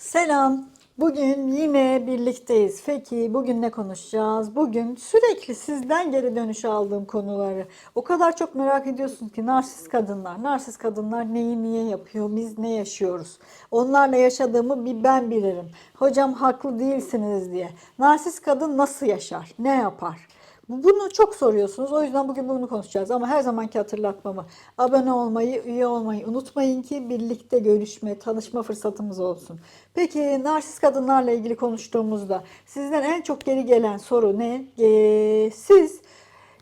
Selam. Bugün yine birlikteyiz. Peki bugün ne konuşacağız? Bugün sürekli sizden geri dönüş aldığım konuları. O kadar çok merak ediyorsunuz ki narsist kadınlar. Narsist kadınlar neyi niye yapıyor? Biz ne yaşıyoruz? Onlarla yaşadığımı bir ben bilirim. Hocam haklı değilsiniz diye. Narsist kadın nasıl yaşar? Ne yapar? Bunu çok soruyorsunuz. O yüzden bugün bunu konuşacağız. Ama her zamanki hatırlatmamı abone olmayı, üye olmayı unutmayın ki birlikte görüşme, tanışma fırsatımız olsun. Peki narsist kadınlarla ilgili konuştuğumuzda sizden en çok geri gelen soru ne? Ee, siz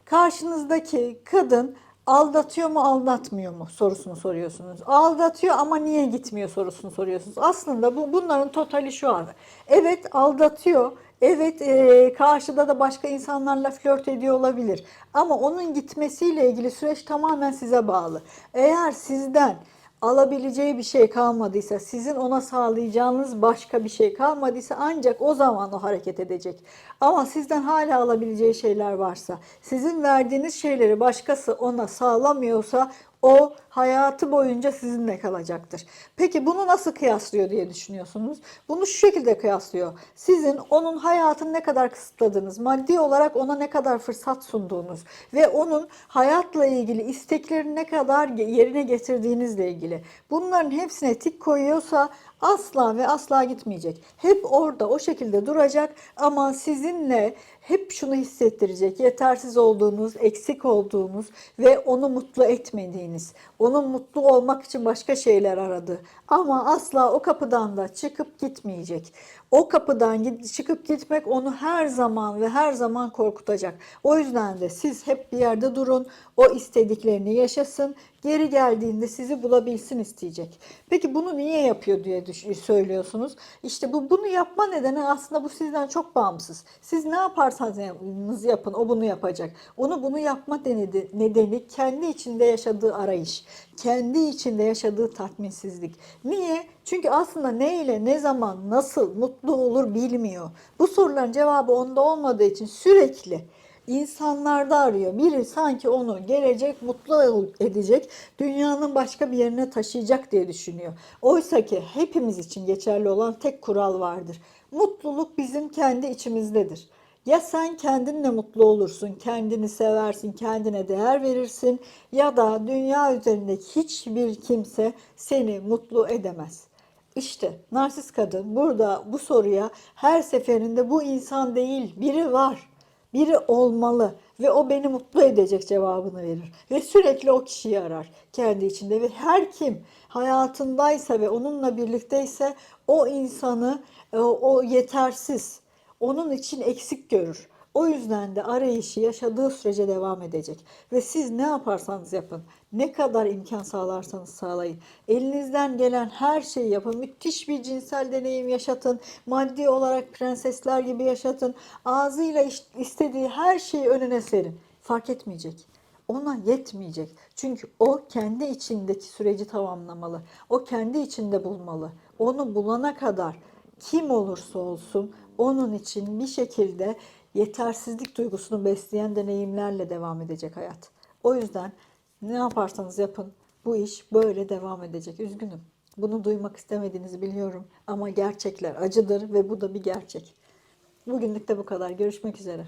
karşınızdaki kadın aldatıyor mu aldatmıyor mu sorusunu soruyorsunuz. Aldatıyor ama niye gitmiyor sorusunu soruyorsunuz. Aslında bu bunların totali şu an. Evet aldatıyor. Evet e, karşıda da başka insanlarla flört ediyor olabilir. Ama onun gitmesiyle ilgili süreç tamamen size bağlı. Eğer sizden alabileceği bir şey kalmadıysa, sizin ona sağlayacağınız başka bir şey kalmadıysa ancak o zaman o hareket edecek. Ama sizden hala alabileceği şeyler varsa, sizin verdiğiniz şeyleri başkası ona sağlamıyorsa o hayatı boyunca sizinle kalacaktır. Peki bunu nasıl kıyaslıyor diye düşünüyorsunuz? Bunu şu şekilde kıyaslıyor. Sizin onun hayatını ne kadar kısıtladığınız, maddi olarak ona ne kadar fırsat sunduğunuz ve onun hayatla ilgili isteklerini ne kadar yerine getirdiğinizle ilgili. Bunların hepsine tik koyuyorsa asla ve asla gitmeyecek. Hep orada o şekilde duracak ama sizinle hep şunu hissettirecek. Yetersiz olduğunuz, eksik olduğunuz ve onu mutlu etmediğiniz. Onun mutlu olmak için başka şeyler aradı. Ama asla o kapıdan da çıkıp gitmeyecek. O kapıdan çıkıp gitmek onu her zaman ve her zaman korkutacak. O yüzden de siz hep bir yerde durun. O istediklerini yaşasın. Geri geldiğinde sizi bulabilsin isteyecek. Peki bunu niye yapıyor diye söylüyorsunuz. İşte bu bunu yapma nedeni aslında bu sizden çok bağımsız. Siz ne yaparsanız yapın o bunu yapacak. Onu bunu yapma denedi, nedeni kendi içinde yaşadığı arayış. Kendi içinde yaşadığı tatminsizlik. Niye? Çünkü aslında ne ile, ne zaman, nasıl mutlu olur bilmiyor. Bu soruların cevabı onda olmadığı için sürekli insanlarda arıyor. Biri sanki onu gelecek, mutlu edecek, dünyanın başka bir yerine taşıyacak diye düşünüyor. Oysa ki hepimiz için geçerli olan tek kural vardır. Mutluluk bizim kendi içimizdedir. Ya sen kendinle mutlu olursun, kendini seversin, kendine değer verirsin ya da dünya üzerindeki hiçbir kimse seni mutlu edemez. İşte narsist kadın burada bu soruya her seferinde bu insan değil, biri var. Biri olmalı ve o beni mutlu edecek cevabını verir. Ve sürekli o kişiyi arar kendi içinde ve her kim hayatındaysa ve onunla birlikteyse o insanı e, o yetersiz, onun için eksik görür. O yüzden de arayışı yaşadığı sürece devam edecek. Ve siz ne yaparsanız yapın, ne kadar imkan sağlarsanız sağlayın. Elinizden gelen her şeyi yapın. Müthiş bir cinsel deneyim yaşatın. Maddi olarak prensesler gibi yaşatın. Ağzıyla istediği her şeyi önüne serin. Fark etmeyecek. Ona yetmeyecek. Çünkü o kendi içindeki süreci tamamlamalı. O kendi içinde bulmalı. Onu bulana kadar kim olursa olsun onun için bir şekilde yetersizlik duygusunu besleyen deneyimlerle devam edecek hayat. O yüzden ne yaparsanız yapın bu iş böyle devam edecek. Üzgünüm. Bunu duymak istemediğinizi biliyorum ama gerçekler acıdır ve bu da bir gerçek. Bugünlük de bu kadar. Görüşmek üzere.